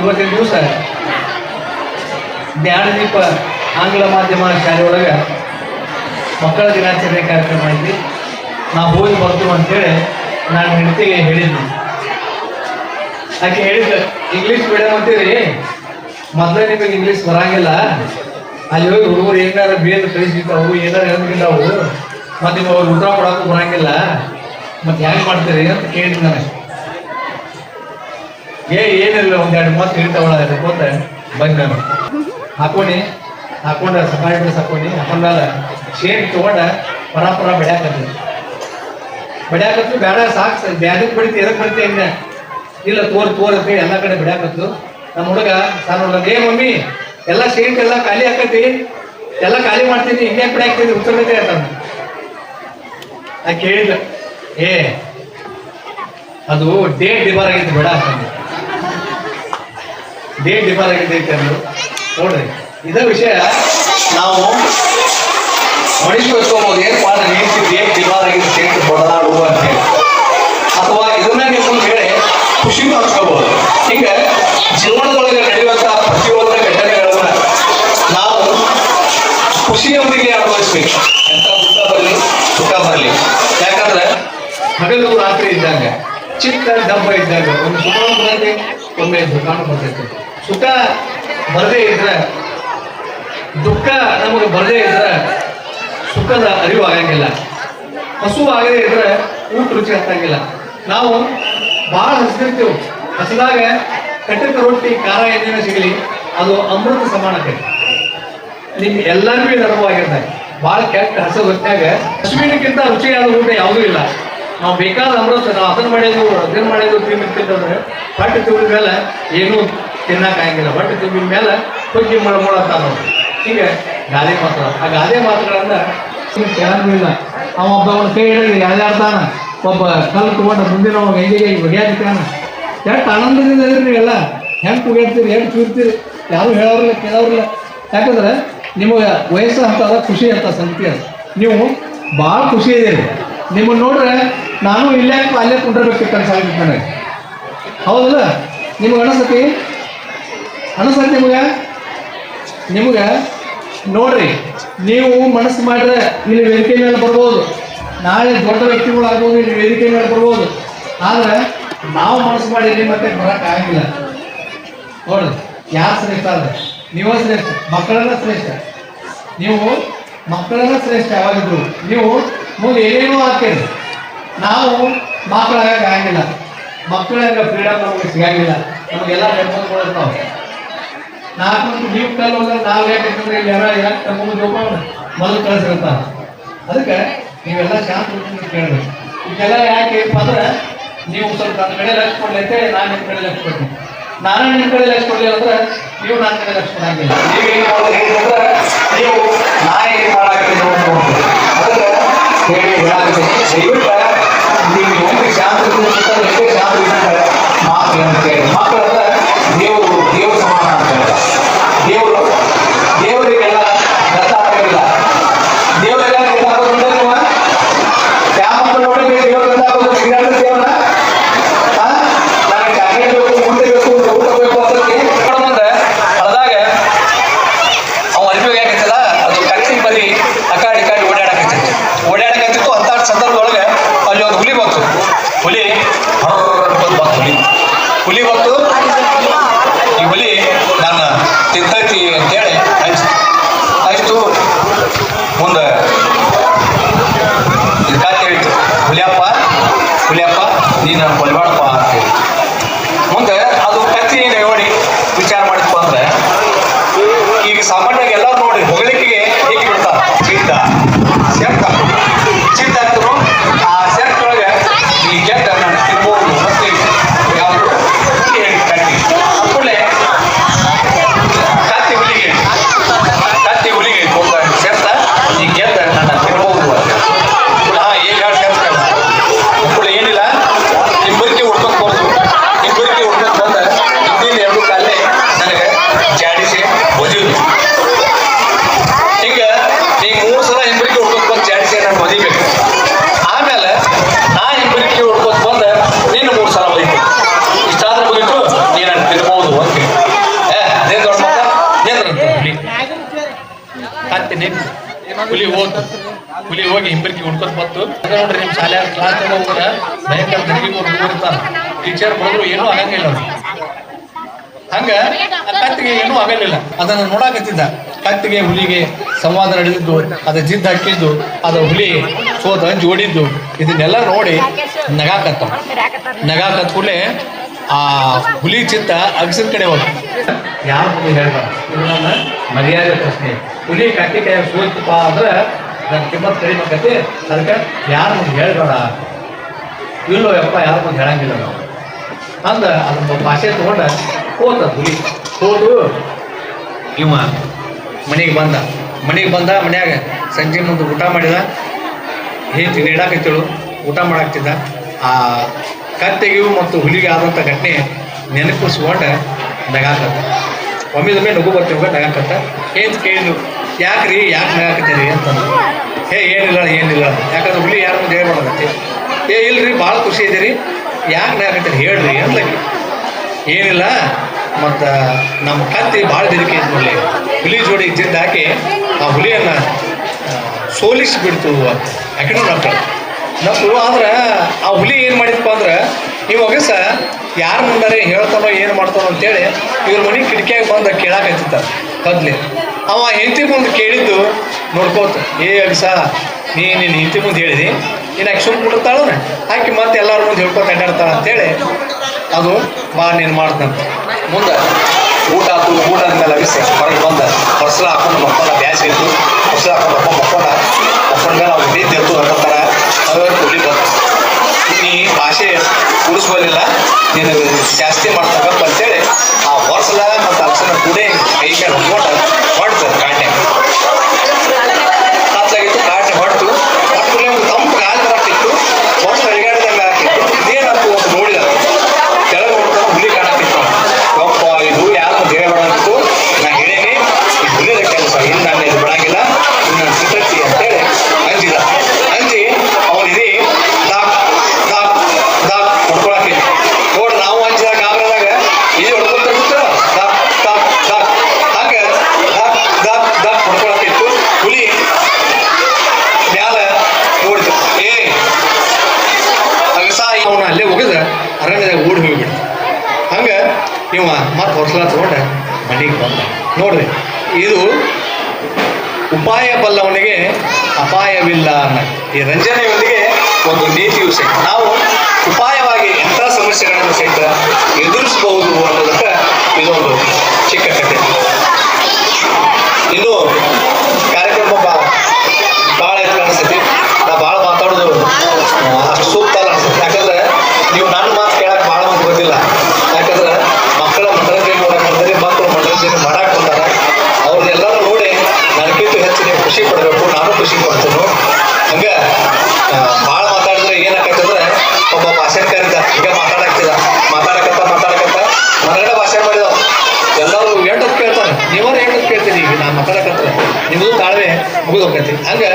ಇವತ್ತಿನ ದಿವಸ ಜ್ಞಾನದೀಪ ಆಂಗ್ಲ ಮಾಧ್ಯಮ ಶಾಲೆಯೊಳಗೆ ಮಕ್ಕಳ ದಿನಾಚರಣೆ ಕಾರ್ಯಕ್ರಮ ಐತಿ ನಾವು ಹೋಗಿ ಬರ್ತೀವಿ ಅಂತೇಳಿ ನಾನು ಹೆಂಡತಿಗೆ ಹೇಳಿದ್ದೆ. ಆಕೆ ಹೇಳಿದ್ದೆ ಇಂಗ್ಲೀಷ್ ಮೀಡಿಯಮ್ ಅಂತೀರಿ? ಮೊದಲೇ ನಿಮಗೆ ಇಂಗ್ಲೀಷ್ ಬರಂಗಿಲ್ಲ. ಅಲ್ಲಿ ಹೋಗಿ ಹುಡುಗರು ಏನಾರ ಬೇರೆ ಕಳಿಸಿರ್ತಾವು ಏನಾರ ಹೇಳ್ಬಿಟ್ಟಿದ್ದಾವು ಮತ್ತು ನೀವು ಅವ್ರಿಗೆ ಊಟ ಕೊಡೋಕ್ಕೂ ಬರಂಗಿಲ್ಲ. ಮತ್ತೆ ಹೆಂಗೆ ಮಾಡ್ತೀರಿ? ಅಂತ ಕೇಳಿದ್ದೆ ನಾನು ಏ, ಏನಿಲ್ಲ ಒಂದೆರಡು ಮಾತು ಇರ್ತಾವಳ ಗೊತ್ತ ಬಂದ್ ನಾನು. ಹಾಕೊಂಡಿ ಹಾಕೊಂಡ ಸಫಾರಿ ಡ್ರೆಸ್ ಹಾಕೊಂಡಿ ಹಾಕೊಂಡಾಗ ಶೇರ್ ತಗೊಂಡ ಪರ ಪರ ಬೆಳ್ಯಾಕತ್ತು ಬೆಡ್ಯಾಕತ್ತು ಬೇಡ, ಸಾಕ್ ಬ್ಯಾದಕ್ಕೆ ಬಡಿತಿ, ಎದಕ್ ಬಡಿತಿ ಅಂದೆ ಇಲ್ಲ, ತೋರ್ ತೋರ್ ಅಂತ ಎಲ್ಲ ಕಡೆ ಬಿಡಾಕತ್ತು ನಮ್ಮ ಹುಡುಗ, ಸಣ್ಣ ಹುಡುಗ, ಏ, ಮಮ್ಮಿ, ಎಲ್ಲ ಶೇಟ್ ಎಲ್ಲ ಖಾಲಿ ಹಾಕತಿ ಎಲ್ಲ ಖಾಲಿ ಮಾಡ್ತೀನಿ, ಹಿಂಗೆ ಬಿಡಾಕ್ತೀನಿ ಉತ್ತರತೆ ಅಂತ ನಾ ಕೇಳಿಲ್ಲ ಏ, ಅದು ಡೇಟ್ ಡಿಬಾರ್ ಆಗಿತ್ತು, ಬೇಡ ಅಂತಂದೆ ಡೇಟ್ ಡಿಫರ್ ಆಗಿದೆ ಅಂದ್ರು ನೋಡ್ರಿ, ಇದೇ ವಿಷಯ ನಾವು ಮಡಿಸ್ಕೊಳ್ಕೋಬಹುದು ಏನ್ ಪಾಡ ನೀತಿ ಡೇಟ್ ಡಿಫರ್ ಆಗಿದೆ ಡೇಟ್ ಬದಲಾಡು ಅಂತ ಹೇಳಿ. ಅಥವಾ ಇದನ್ನ ನೀವು ಹೇಳಿ, ಖುಷಿನೂ ಹಚ್ಕೋಬಹುದು ಹಿಂಗ ಜೀವನದೊಳಗೆ ನಡೆಯುವಂತಹ ಪ್ರತಿಯೊಂದು ಘಟನೆಗಳನ್ನ ನಾವು ಖುಷಿಯೊಂದಿಗೆ ಅನುಭವಿಸ್ಬೇಕು ಎಂತ ದುಃಖ ಬರಲಿ ಸುಖ ಬರಲಿ ಯಾಕಂದ್ರೆ ಹಗಲು ರಾತ್ರಿ ಇದ್ದಾಗ ಚಿಕ್ಕ ಡಬ್ಬ ಇದ್ದಾಗ ಒಂದು ಸುಖ ಬರ್ತೈತೆ ಒಮ್ಮೆ ದುಃಖನೂ ಬರ್ತೈತೆ ಸುಖ ಬರದೇ ಇದ್ರೆ, ದುಃಖ ನಮಗೆ ಬರದೇ ಇದ್ರೆ ಸುಖದ ಅರಿವು ಆಗಂಗಿಲ್ಲ. ಹಸು ಆಗದೆ ಇದ್ರೆ ಊಟ ರುಚಿ ಹತ್ತಂಗಿಲ್ಲ ನಾವು ಭಾಳ ಹಸಿದಿರ್ತೀವಿ. ಹಸಿದಾಗ ಕಟ್ಟಕ ರೊಟ್ಟಿ, ಖಾರ ಎಣ್ಣೆನ ಸಿಗಲಿ, ಅದು ಅಮೃತ ಸಮಾನತೆ. ನಿಮ್ಗೆ ಎಲ್ಲರಿಗೂ ಇದು ಆಗಿರ್ತಾರೆ ಭಾಳ ಕೆಟ್ಟ ಹಸು ಹೊತ್ತಾಗ ಹಸುವಿನಕ್ಕಿಂತ ರುಚಿಯಾದ ಊಟ ಯಾವುದೂ ಇಲ್ಲ. ನಾವು ಬೇಕಾದ ಅಮೃತ ನಾವು ಅದನ್ನ ಮಾಡಿದ್ವು ಅದನ್ನ ಮಾಡಿದ್ವು ತಿಂದ್ರೆ ಬಟ್ಟೆ ತುಂಬಿದ ಮೇಲೆ ಏನೂ ತಿನ್ನಕ್ಕಾಗಿಲ್ಲ ಬಟ್ಟೆ ತುಂಬಿದ ಮೇಲೆ ಹುಗ್ಗಿ ಮಾಡಿ ಅಂತ ನಾವು ಹೀಗೆ ಗಾದೆ ಮಾತ್ರ. ಆ ಗಾದೆ ಮಾತುಗಳನ್ನ ಕೇಳಂಗೂ ಇಲ್ಲ. ಅವ ಒಬ್ಬ ಅವನ ಕೈ ಹಿಡಿದು ತಾನ ಒಬ್ಬ ಕಲ್ಲು ತಗೊಂಡ ಮುಂದಿನ ಅವ ಹೆಂಗೆ ಒಗ್ಯಾಡ್ತಾನ ಎಷ್ಟು ಆನಂದದಿಂದ ಇದ್ರಿ ಎಲ್ಲ ಹೆಂಗೆ ಕುಗಿಡ್ತೀರಿ ಹೆಂಗೆ ಚೂರ್ತೀರಿ? ಯಾರು ಹೇಳೋರಿಲ್ಲ, ಕೇಳೋರಿಲ್ಲ. ಯಾಕಂದ್ರೆ ನಿಮಗೆ ವಯಸ್ಸು ಅಂತದ ಖುಷಿ ಅಂತ ಸಂತಿ ಅದು ನೀವು ಭಾಳ ಖುಷಿ ಇದೀರಿ ನಿಮ್ಮನ್ನು ನೋಡ್ರೆ ನಾನು ಇಲ್ಲೇ ಅಲ್ಲೇ ಕುಂಡಿರ್ಬೇಕಿತ್ತು ಅನ್ಸಾಗಿತ್ತು ನನಗೆ ಹೌದಲ್ಲ? ನಿಮಗೆ ಅನಸತಿ ಅನಿಸ್ತತಿ ನಿಮಗೆ? ನಿಮಗೆ? ನೋಡ್ರಿ, ನೀವು ಮನಸ್ಸು ಮಾಡಿದ್ರೆ ಇಲ್ಲಿ ವೇದಿಕೆ ಮೇಲೆ ಬರ್ಬೋದು. ನಾಳೆ ದೊಡ್ಡ ವ್ಯಕ್ತಿಗಳಾಗ್ಬೋದು, ಇಲ್ಲಿ ವೇದಿಕೆ ಮೇಲೆ ಬರ್ಬೋದು. ಆದ್ರೆ, ನಾವು ಮನಸ್ಸು ಮಾಡಿ ಇಲ್ಲಿ ಮತ್ತೆ ಬರಕ್ ಆಗಿಲ್ಲ. ನೋಡ್ರಿ ಯಾರು ಶ್ರೇಷ್ಠ ಅಲ್ಲ ನೀವ ಶ್ರೇಷ್ಠ ಮಕ್ಕಳನ್ನ ಶ್ರೇಷ್ಠ. ನೀವು ಮಕ್ಕಳನ್ನ ಶ್ರೇಷ್ಠ ಯಾವಾಗಿದ್ರು? ನೀವು ಮುಂದೆ ಏನೇನೋ ಆಗ್ತೀರಿ ನಾವು ಮಕ್ಕಳಾಗಕ್ಕೆ ಆಗಿಲ್ಲ ಮಕ್ಕಳಾಗ ಫ್ರೀಡಮ್ ನಮಗೆ ಸಿಗಂಗಿಲ್ಲ. ನಮಗೆಲ್ಲ ನಿರ್ಬಂಧಗಳಿರ್ತಾವೆ ನಾಲ್ಕು ನೀವು ಕಲ್ಲು ಹೋದ್ರೆ ನಾವು ಯಾಕೆ ಯಾಕಂದ್ರೆ ಇಲ್ಲಿ ಯಾರ ಯಾಕೆ ತಗೊಂಡು ಜೋಪಾನ ಮೊದಲು ಕಳಿಸಿರ್ತ ಅದಕ್ಕೆ ನೀವೆಲ್ಲ ಶಾಂತ ಕೇಳಿದ್ರೆ ಇದೆಲ್ಲ ಯಾಕೆ ಅಂದ್ರೆ ನೀವು ಸ್ವಲ್ಪ ನನ್ನ ಕಡೆ ಲಕ್ಷ ಕೊಡ್ಲಿ ಅಂತೇಳಿ ನಾನು ನಿಮ್ಮ ಕಡೆ ಲಕ್ಷ ಕೊಡ್ತೀನಿ ನಾನು ನಿಮ್ಮ ಕಡೆ ಲಕ್ಷ ಕೊಡ್ಲಿ ಅಂದ್ರೆ ನೀವು ನನ್ನ ಕಡೆ ಲಕ್ಷ ಕೊಡಂಗಿಲ್ಲ ನೀವು ಏನು ಮಾಡೋದು ಅಂತಂದ್ರೆ ನೀವು ನಾ ಏನು ನೋಡ್ಕೊಂಡು ಅದಕ್ಕೆ ಹೇಳಿ ನೀವು ಒಂದು ಶಾಂತ ರೀತಿಯಿಂದ ಎಷ್ಟೇ ಶಾಂತ ರೀತಿಯಿಂದ ಮಾತು ಹುಲಿ ಹುಲಿ. ಹುಲಿ ಬಂತು ಈ ಹುಲಿ ನನ್ನ ತಿಂತೈತಿ ಅಂತೇಳಿ ಆಯ್ತು. ಆಯಿತು, ಮುಂದೆ ಇದಕ್ಕೆ ಹುಲಿಯಪ್ಪ ಹುಲಿಯಪ್ಪ, ನೀನು ಕೊಲ್ಬಾಡಪ್ಪ ಅಂತ ಹೇಳಿ ಮುಂದೆ ಅದು ಕತ್ತಿ ನೋಡಿ, ವಿಚಾರ ಮಾಡಿ ಹೋಗಿ ಹಿಂಬರ್ಕಿ ಹುಡ್ಕೊತ ಬತ್ತು ನೋಡ್ರಿ ನಿಮ್ ಶಾಲೆ ಕ್ಲಾಸ್ ಹೋಗ್ರ ಭಯಂಕರ ದಂಗಿ ಕೊಡ್ತಾರ ಟೀಚರ್ ಬಂದ್ರು ಏನೂ ಆಗಂಗಿಲ್ಲ ಅವ್ರಿಗೆ ಹಂಗ ಕತ್ತಿಗೆ ಏನೂ ಆಗಲಿಲ್ಲ ಅದನ್ನ ನೋಡಾಕತ್ತಿದ್ದ. ಕತ್ತಿಗೆ, ಹುಲಿಗೆ ಸಂವಾದ ನಡೆದಿದ್ದು, ಅದ ಜಿದ್ದು ಹಾಕಿದ್ದು, ಅದ ಹುಲಿ ಸೋತ ಹಂಚಿ ಓಡಿದ್ದು, ಇದನ್ನೆಲ್ಲ ನೋಡಿ ನಗಾಕತ್ತ ನಗಾಕತ್ ಕೂಡಲೇ ಆ ಹುಲಿ ಚಿತ್ತ ಅಗಸಿನ ಕಡೆ ಹೋದ. ಯಾರು ಹೇಳ್ಬಾರ್ದು? ಮರ್ಯಾದೆ ಪ್ರಶ್ನೆ. ಹುಲಿ ಕತ್ತಿ ಸೋತಪ್ಪ ಅಂದ್ರೆ ನನ್ನ ಕಿಮ್ಮತ್ ಕಡಿಮೆ ಆಕತಿ. ಅದಕ್ಕೆ ಯಾರು ಮುಂದೆ ಹೇಳ್ಬೇಡ. ಇಲ್ಲೋ ಯಪ್ಪ, ಯಾರು ಮುಂದೆ ಹೇಳಂಗಿಲ್ಲ ನಾವು ಅಂದ ಅದನ್ನ ಭಾಷೆ ತಗೊಂಡ ಹೋತ ಹುಲಿ. ಹೋದು. ಇವ ಮನೆಗೆ ಬಂದ. ಮನೆಗೆ ಬಂದ ಮನ್ಯಾಗ ಸಂಜೆ ಮುಂದೆ ಊಟ ಮಾಡಿದ. ಹೇಂತಿ ನೀಡಾಕತ್ತಿಳು ಊಟ ಮಾಡಾಕ್ತಿದ್ದ. ಆ ಕತ್ತೆಗಿವು ಮತ್ತು ಹುಲಿಗೆ ಆದಂಥ ಘಟನೆ ನೆನಪಿಸ್ಕೊಂಡು ನಗಾಕತ್ತ. ಮೇಲೆ ನಗು ಬರ್ತೀವಿ ನಗಾಕತ್ತ. ಏನು ಕೇಳಿದ್ರು ಯಾಕ್ರಿ? ಯಾಕೆ ಹಾಕ್ತೀರಿ ಅಂತಂದ್ರು ಹೇ, ಏನಿಲ್ಲ ಏನಿಲ್ಲ. ಯಾಕಂದ್ರೆ ಹುಲಿ ಯಾರು ಮುಂದೆ ಹೇಳ್ಬಾರ್ದತ್ತೆ ಏ, ಇಲ್ರಿ, ಭಾಳ ಖುಷಿ ಇದೀರಿ. ಯಾಕೆ ಹಾಕತ್ತೀರಿ ಹೇಳ್ರಿ ಅಂದ್ಲಕ್ಕೆ ಏನಿಲ್ಲ, ಮತ್ತು ನಮ್ಮ ಕತ್ತಿ ಭಾಳ ಬೆದರಿಕೆ ಇದ್ಮೇಲೆ ಹುಲಿ ಜೋಡಿ ಜಿದ್ದು ಹಾಕಿ ಆ ಹುಲಿಯನ್ನು ಸೋಲಿಸಿಬಿಡ್ತು ಯಾಕಂದ್ರೆ ನಕ್ಕ ನಕ್ಕು ಆದ್ರೆ ಆ ಹುಲಿ ಏನು ಮಾಡಿದಪ್ಪ ಅಂದ್ರೆ ನೀವು ಒಗಸ ಯಾರು ಮುಂದಾರೆ ಹೇಳ್ತಾನೋ, ಏನು ಮಾಡ್ತಾನೋ ಅಂತೇಳಿ ಇವ್ರ ಮನೆ ಕಿಟಕಿಯಾಗಿ ಬಂದು ಕೇಳಾಕತ್ತಿತ್ತ ಕದ್ಲಿ. ಅವ ಹೆಂಡತಿ ಮುಂದೆ ಕೇಳಿದ್ದು ನೋಡ್ಕೋತ, ಏ ಅಗಸ ನೀ ನಿನ್ನ ಹೆಂಡತಿ ಮುಂದೆ ಹೇಳಿದಿ, ನೀನು ಆಕೆ ಸುಮ್ಮನೆ ಬಿಡ್ತಾಳ ಆಕೆ ಮತ್ತೆ ಎಲ್ಲರ ಮುಂದೆ ಹೇಳ್ಕೊತ ಅಡ್ಡಾಡ್ತಾಳ ಅಂತೇಳಿ, ಅದು ಬಾ, ನೀನು ಮಾಡ್ತಂತ ಮುಂದೆ ಊಟ ಆತು ಊಟ ಆದ್ಮೇಲೆ ಅಗಸ ಹೊರಗೆ ಬಂದ ಹೊಸಲ ಹಾಕೊಂಡು ಮಕ್ಕಳ ಬ್ಯಾಸ್ ಇತ್ತು ಹೊಸಲ ಹಾಕೊಂಡು ಮಕ್ಕಳ ಮಕ್ಕಳ ಮೇಲೆ ಅವ್ರು ನಿಂತು ಎದ್ದು ಹೊರತಾರ ಅದ್ರ ಹುಲಿ ಬಂದ ನೀ ಭಾಷೆ ಉಳಿಸ್ಬಲಿಲ್ಲ ನೀನು ಜಾಸ್ತಿ ಮಾಡ್ತಕ್ಕಂತ ಅಂತೇಳಿ ಆ ಹೊಸಲ ಮತ್ತು ಅಕ್ಷರ ಕೂಡೆ ಕೈ ಮೇಲೆ ಹೊಡ್ಕೊಂಡು ಹೊಡ್ತು ಕಾಟೆ ಹತ್ತಾಗಿತ್ತು ಕಾಟೆ ಹೊಡ್ತು ಹೊಟ್ಟು ಒಂದು ತಂಪು ಗಾಳಿ ಬರಾಕಿತ್ತು ಹೊಟ್ಟು ಅಳಿಗಾಡ್ದಂಗೆ ಹಾಕಿತ್ತು ಇದೇನಪ್ಪ ಅಂತ ನೋಡಿದ ಕೆಳಗೆ ನೋಡ್ಕೊಂಡು ಹುಲಿ ಕಾಣಕ್ಕಿತ್ತು ಯಪ್ಪ ಇದು ಯಾರು ದೇಹ ಬೇಡಂತಿತ್ತು ನಾ ಹೇಳೀನಿ ಇದು ಹುಲಿದ ಕೆಲಸ ಇನ್ನು ನಾನು ಇದು ಬಿಡಂಗಿಲ್ಲ ಇನ್ನು ನನ್ನ ಸಿದ್ಧತೆ ಅಂತೇಳಿ ಅಂಜಿದ ಅಂಜಿ ಅವನಿದೆ ದಾಕ್ ದಾಕ್ ದಾಕ್ ಹೊಡ್ಕೊಳಕ್ಕೆ ನೋಡಿ ನಾವು ಅಂಜಿದಾಗ ಗಾಬರದಾಗ ಇದು ಹೊಡ್ಕೊಂತ ಇರ್ತೀರ ದಾಕ್ ದಾಕ್ ದಾಕ್ ಹಂಗೆ ದಾಕ್ ದಾಕ್ ದಾಕ್ ಹೊಡ್ಕೊಳಕ್ಕಿತ್ತು ಹುಲಿ ಮ್ಯಾಲ ನೋಡಿತು ಏ ಅಗಸ ಅವನ ಅಲ್ಲೇ ಹೋಗಿದ ಅರಣ್ಯದಾಗ ಓಡಿ ಹೋಗಿಬಿಡ್ತು. ಹಂಗೆ ಇವ ಮತ್ತೆ ಹೊರಸಲ ತಗೊಂಡ ಮನೆಗೆ ಬಂದ. ನೋಡ್ರಿ, ಇದು ಉಪಾಯ ಬಲ್ಲವನಿಗೆ ಅಪಾಯವಿಲ್ಲ ಅನ್ನೋ. ಈ ರಂಜನೆಯೊಂದಿಗೆ ಒಂದು ನೀತಿಯು ಸಹಿತ ನಾವು ಉಪಾಯವಾಗಿ ಎಂಥ ಸಮಸ್ಯೆಗಳನ್ನು ಸಹಿತ ಎದುರಿಸಬಹುದು ಅನ್ನೋದಕ್ಕೆ ಇದೊಂದು ಚಿಕ್ಕ ಕಥೆ. ಇನ್ನು ಕಾರ್ಯಕ್ರಮ ಬಾ- ಭಾಳ ಐತೆ ಅನಿಸ್ತೈತಿ ನಾ ಭಾಳ ಮಾತಾಡೋದು ಆ, ಅಷ್ಟು ಸೂಕ್ತ ಅಲ್ಲ ಅನ್ಸುತ್ತೆ ಯಾಕಂದ್ರೆ ನೀವು ನನ್ನ ಮಾತು ಕೇಳಕ್ಕೆ ಭಾಳ ಮಂದಿ ಗೊತ್ತಿಲ್ಲ ಯಾಕಂದ್ರೆ ಮಕ್ಕಳ ಮನರಂಜನೆ ನೋಡಕ್ಕೆ ಬಂದರೆ ಮಕ್ಕಳು ಮಾಡಕ್ ಬಂದಾರ. ಅವ್ರನ್ನೆಲ್ಲರೂ ನೋಡಿ ನನಗಿಂತ ಹೆಚ್ಚು ನೀವು ಖುಷಿ ಪಡಬೇಕು, ನಾನು ಖುಷಿ ಪಡ್ತೀನಿ. ಹಂಗೆ ಭಾಳ ಮಾತಾಡಿದ್ರೆ ಏನಾಗತ್ತಂದ್ರೆ, ಒಬ್ಬ ಭಾಷಣ ಕರೀತ ಈಗ ಮಾತಾಡಕ್ತಿದ ಮಾತಾಡಕತ್ತ ಮಾತಾಡಕತ್ತ. ಮನಗಡೆ ಭಾಷೆ ಮಾಡಿದ ಎಲ್ಲರೂ ಎಂಟು ಕೇಳ್ತಾರೆ. ನೀವರು ಎಂಟು ಕೇಳ್ತೀನಿ ಈಗ ನಾನು ಮಾತಾಡಕತ್ರ. ನಿಮ್ಮದು ತಾಳ್ಮೆ ಮುಗಿದು ಹೋಗ್ತೈತಿ ಹಂಗೆ,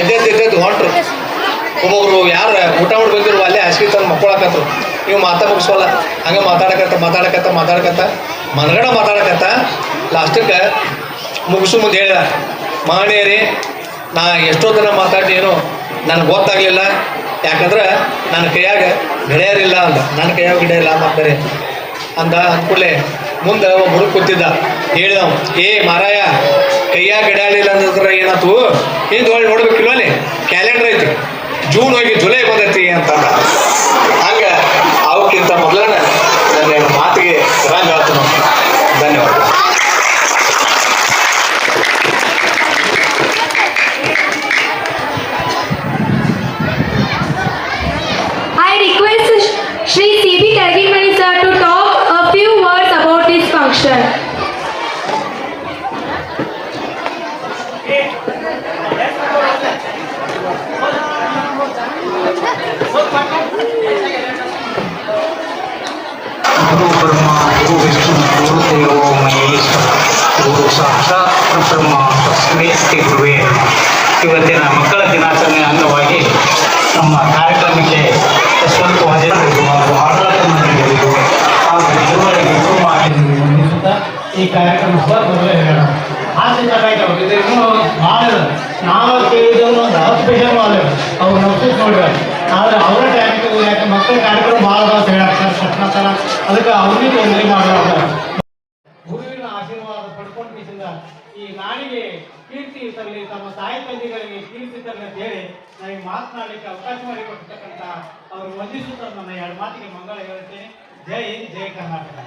ಎದ್ದೆದ್ದು ಎದ್ದೆದ್ದು ಹೊಂಟ್ರು. ಒಬ್ಬೊಬ್ರು ಯಾರು ಊಟ ಮಾಡಿ ಬಂದಿರೋ ಅಲ್ಲೇ ಹಾಸಿಗೆ ತಂದು ಮಕ್ಕೊಳಕತ್ರು. ನೀವು ಮಾತಾ ಮುಗಿಸೋಲ್ಲ ಹಂಗೆ ಮಾತಾಡಕತ್ತ ಮಾತಾಡಕತ್ತ ಮಾತಾಡಕತ್ತ. ಮನಗಡ ಮಾತಾಡಕತ್ತ. ಲಾಸ್ಟಕ್ಕೆ ಮುಗಿಸು ಮುಂದೆ ಹೇಳ. ಮಾಡೇರಿ ನಾ ಎಷ್ಟೋ ದಿನ ಏನು ನನಗೆ ಗೊತ್ತಾಗಲಿಲ್ಲ. ಯಾಕಂದ್ರೆ ನನ್ನ ಕೈಯಾಗ ಗೆಳೆಯರಿಲ್ಲ ಅಂದ. ನನ್ನ ಕೈಯಾಗ ಗಿಡ ಮಾತಾರೆ ಅಂದ ಅಂದ್ಕೊಳ್ಳೆ ಮುಂದೆ ಒಬ್ಬ ಹುಡುಗ ಕೂತಿದ್ದ. ಹೇಳಿದ ಏ ಮಾರಾಯ, ಕೈಯಾಗ ಗಿಡಾಲಿಲ್ಲ ಅಂದ್ರೆ ಏನಾಯ್ತು ಹಿಂದೆ ಹೊಳ್ಳಿ ನೋಡ್ಬೇಕಿಲ್ಲ ಅಲ್ಲಿ ಕ್ಯಾಲೆಂಡರ್ ಐತಿ. ಜೂನ್ ಹೋಗಿ ಜುಲೈ ಬಂದೈತಿ ಅಂತ ಇವತ್ತಿನ ಮಕ್ಕಳ ದಿನಾಚರಣೆ ಅಂಗವಾಗಿ ನಮ್ಮ ಕಾರ್ಯಕ್ರಮಕ್ಕೆ ಯಶವಂತ ಮಂಡಳಿಗಳಿಗೂ ಹಾಗೂ ಈ ಕಾರ್ಯಕ್ರಮ ಸ್ವಲ್ಪ ಮೊದಲೇ ಹೇಳೋಣ. ಜಾಸ್ತಿ ತರಕಾಯ್ತಾವ ಇದು ಇನ್ನೂ ಭಾಳ ಇದೆ. ನಾವು ಒಂದು ಆದ್ರೆ ಅವರ ಟೈಮ್ ಯಾಕೆ ಮಕ್ಕಳ ಕಾರ್ಯಕ್ರಮ ಭಾಳ ಸರ್ ಸರ್ ಅದಕ್ಕೆ ಅವ್ರಿಗೆ ತೊಂದರೆ ತರಲಿ ತಮ್ಮ ತಾಯಿ ತಂದೆಗಳಿಗೆ ಕೀರ್ತಿ ತರಲಿ ಅಂತ ಹೇಳಿ ನನಗೆ ಮಾತನಾಡಲಿಕ್ಕೆ ಅವಕಾಶ ಮಾಡಿಕೊಟ್ಟಿರ್ತಕ್ಕಂಥ ಅವರು ವಂದಿಸುತ್ತಾ ನನ್ನ ಎರಡು ಮಾತಿಗೆ ಮಂಗಳ ಹೇಳ್ತೇನೆ ಜೈ ಜೈ ಕರ್ನಾಟಕ.